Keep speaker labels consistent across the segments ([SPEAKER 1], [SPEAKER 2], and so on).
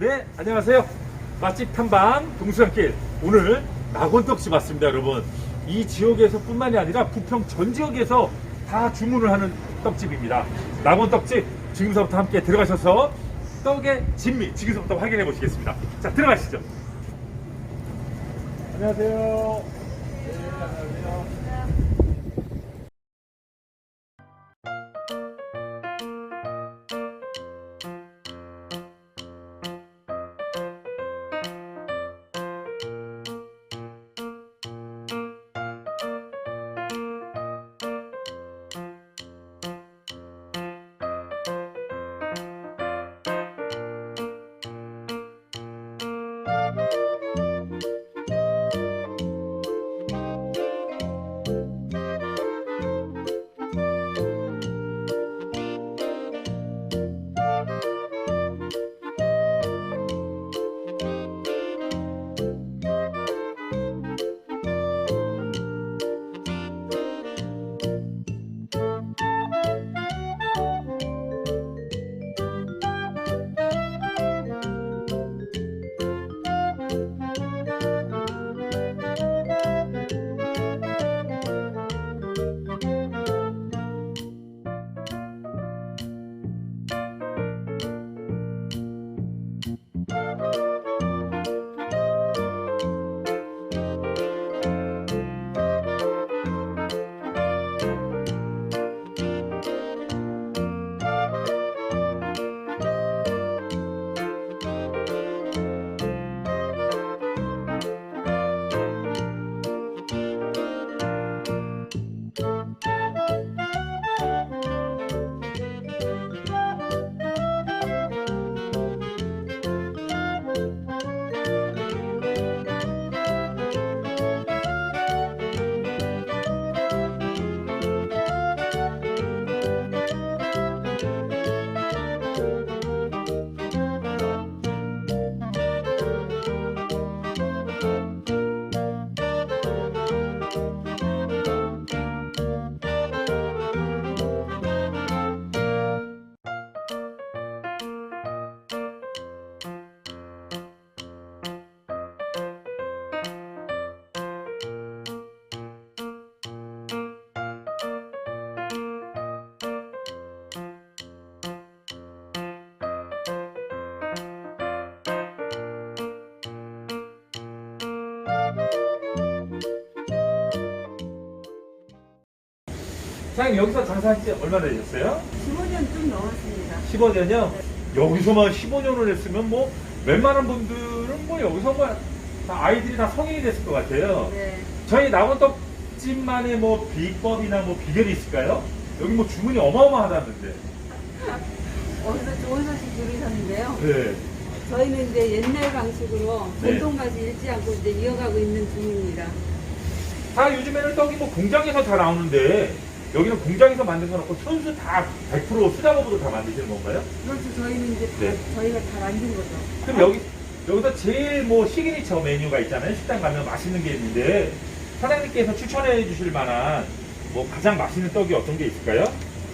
[SPEAKER 1] 네, 안녕하세요. 맛집 탐방 동수산길. 오늘 낙원떡집 왔습니다, 여러분. 이 지역에서 뿐만이 아니라 부평 전 지역에서 다 주문을 하는 떡집입니다. 낙원떡집 지금서부터 함께 들어가셔서 떡의 진미 지금서부터 확인해 보시겠습니다. 자, 들어가시죠. 안녕하세요. 네, 안녕하세요. 사장님 여기서 장사한 지 얼마나 되셨어요?
[SPEAKER 2] 15년 좀 넘었습니다.
[SPEAKER 1] 15년이요? 여기서만 15년을 했으면 뭐 웬만한 분들은 뭐 여기서 뭐 다 아이들이 다 성인이 됐을 것 같아요.
[SPEAKER 2] 네.
[SPEAKER 1] 저희 낙원떡집만의 뭐 비법이나 뭐 비결이 있을까요? 여기 뭐 주문이 어마어마하다는데.
[SPEAKER 2] 어디서 좋은 소식 들으셨는데요.
[SPEAKER 1] 네.
[SPEAKER 2] 저희는 이제 옛날 방식으로
[SPEAKER 1] 네.
[SPEAKER 2] 전통 맛을 잃지 않고 이제 이어가고 있는 중입니다.
[SPEAKER 1] 다 요즘에는 떡이 뭐 공장에서 다 나오는데 여기는 공장에서 만든 건 없고 손수 다 100% 수작업으로 다 만드시는 건가요?
[SPEAKER 2] 그렇죠. 저희는 이제 다,
[SPEAKER 1] 네.
[SPEAKER 2] 저희가 다 만든 거죠.
[SPEAKER 1] 그럼 여기 여기서 제일 뭐 시그니처 메뉴가 있잖아요. 식당 가면 맛있는 게 있는데 사장님께서 추천해 주실 만한 뭐 가장 맛있는 떡이 어떤 게 있을까요?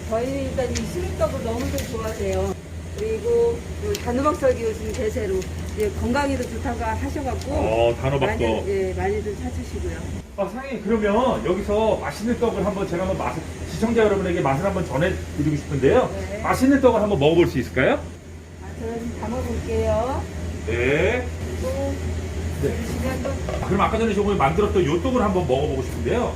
[SPEAKER 2] 저희는 일단 이 시루떡을 너무도 좋아해요. 그리고 그 단호박석이 요즘 대세로 이제 건강에도 좋다고 하셔갖고
[SPEAKER 1] 어,
[SPEAKER 2] 많이,
[SPEAKER 1] 단호박도.
[SPEAKER 2] 예, 많이들 찾으시고요.
[SPEAKER 1] 아, 사장님 그러면 여기서 맛있는 떡을 한번 제가 한번 맛을 시청자 여러분에게 맛을 한번 전해드리고 싶은데요.
[SPEAKER 2] 네.
[SPEAKER 1] 맛있는 떡을 한번 먹어볼 수 있을까요?
[SPEAKER 2] 아, 저는 좀 담아볼게요.
[SPEAKER 1] 네.
[SPEAKER 2] 그리고
[SPEAKER 1] 네.
[SPEAKER 2] 주시면 또
[SPEAKER 1] 아, 그럼 아까 전에 저번에 만들었던 요 떡을 한번 먹어보고 싶은데요.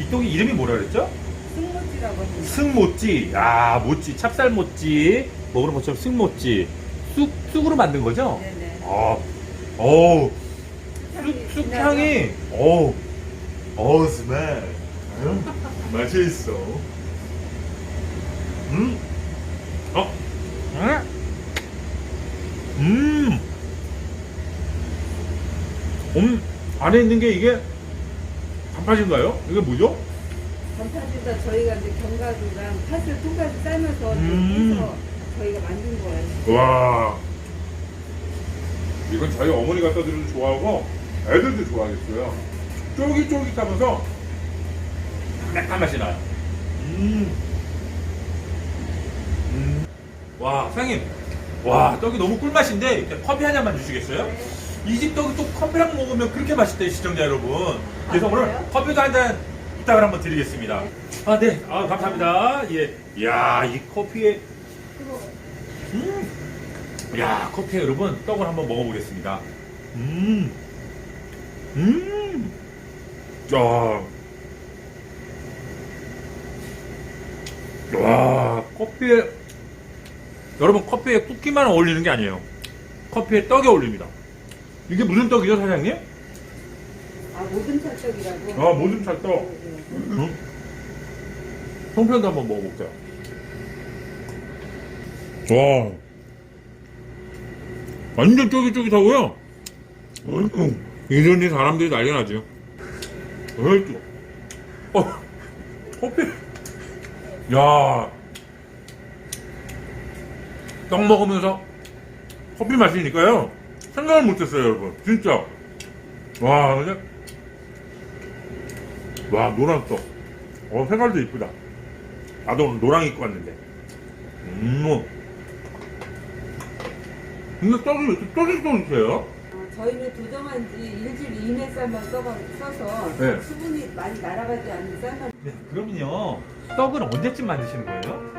[SPEAKER 1] 이 떡이 이름이 뭐라 그랬죠?
[SPEAKER 2] 승모찌라고 합니다.
[SPEAKER 1] 승모찌. 아, 모찌. 찹쌀 모찌. 먹으는 것처럼 승모찌. 쑥, 쑥으로 만든 거죠?
[SPEAKER 2] 네네.
[SPEAKER 1] 아, 어우. 쑥, 쑥
[SPEAKER 2] 진하죠?
[SPEAKER 1] 향이, 어우. 어우, 스멜. 음, 맛있어. 음. 어? 음. 음. 음. 안에 있는 게 이게 단팥인가요? 이게 뭐죠?
[SPEAKER 2] 전파주가 저희가 이제 견과류랑 팥을 통까지 삶아서
[SPEAKER 1] 음.
[SPEAKER 2] 해서 저희가 만든 거예요.
[SPEAKER 1] 와. 이건 저희 어머니 갖다 드려도 좋아하고 애들도 좋아하겠어요. 쫄깃쫄깃하면서 매콤 맛이 나요. 음. 음. 와, 사장님. 와 떡이 너무 꿀맛인데 커피 한 잔만 주시겠어요?
[SPEAKER 2] 네.
[SPEAKER 1] 이집 떡이 또 커피랑 먹으면 그렇게 맛있대요 시청자 여러분 그래서
[SPEAKER 2] 아,
[SPEAKER 1] 오늘? 커피도 한 잔 이따가 한번 드리겠습니다 아 네 아, 감사합니다 예. 이야 이 커피에 음. 야 커피에 여러분 떡을 한번 먹어보겠습니다 음. 음. 야. 와 커피에 여러분 커피에 쿠키만 어울리는 게 아니에요 커피에 떡이 어울립니다 이게 무슨 떡이죠 사장님?
[SPEAKER 2] 아 모든 찰떡이라고.
[SPEAKER 1] 아 모든 찰떡
[SPEAKER 2] 네, 네.
[SPEAKER 1] 응? 송편도 한번 먹어볼게요 와 완전 쫄깃쫄깃하고요 어이구, 이러니 사람들이 난리 나죠 어이구. 어, 커피 야, 떡 먹으면서 커피 마시니까요. 생각을 못했어요, 여러분. 진짜. 와, 그냥. 와, 노란 떡. 어, 색깔도 이쁘다. 나도 노랑 입고 왔는데. 음. 근데 떡이 왜 이렇게 쫄깃쫄깃해요?
[SPEAKER 2] 어, 저희는 도정한 지 일주일 이내 쌀만 써가, 써서
[SPEAKER 1] 네.
[SPEAKER 2] 수분이 많이 날아가지 않는 쌀만
[SPEAKER 1] 네, 그럼요. 떡은 언제쯤 만드시는 거예요?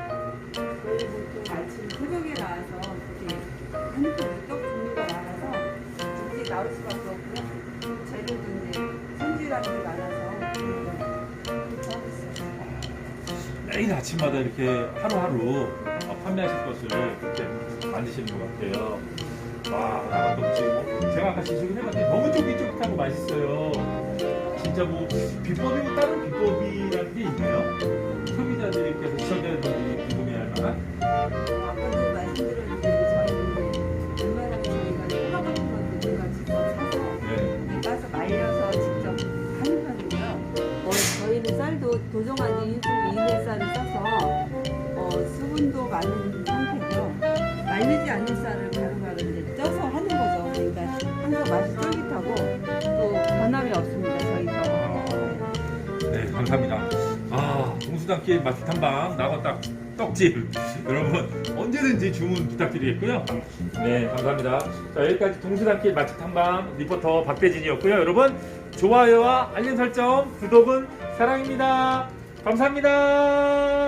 [SPEAKER 2] 저희 보통 아침 새벽에 나와서 이렇게 한국 떡 종류가 많아서 일찍 나올 수밖에 없고
[SPEAKER 1] 매일 아침마다 이렇게 하루하루 어, 판매하실 것을 그렇게 만드시는 것 같아요. 와, 나가떡지 뭐 제가 아까 시식을 해봤더니 너무 쫄깃쫄깃하고 맛있어요. 진짜 뭐 비법이 뭐 다른 비법이라는 게 있나요? 소비자들께서 시청자들이 궁금해할 만한?
[SPEAKER 2] 수분도 많은 상태고요. 말리지 않는 쌀을 바로바로 이제 쪄서 하는 거죠. 그러니까 항상 맛이 쫄깃하고 또 변함이 없습니다. 저희 거.
[SPEAKER 1] 네, 감사합니다. 아, 동수단길 맛집 탐방 나갔다 떡집 여러분 언제든지 주문 부탁드리겠고요. 네, 감사합니다. 자, 여기까지 동수단길 맛집 탐방 리포터 박대진이었고요. 여러분 좋아요와 알림 설정, 구독은 사랑입니다. 감사합니다.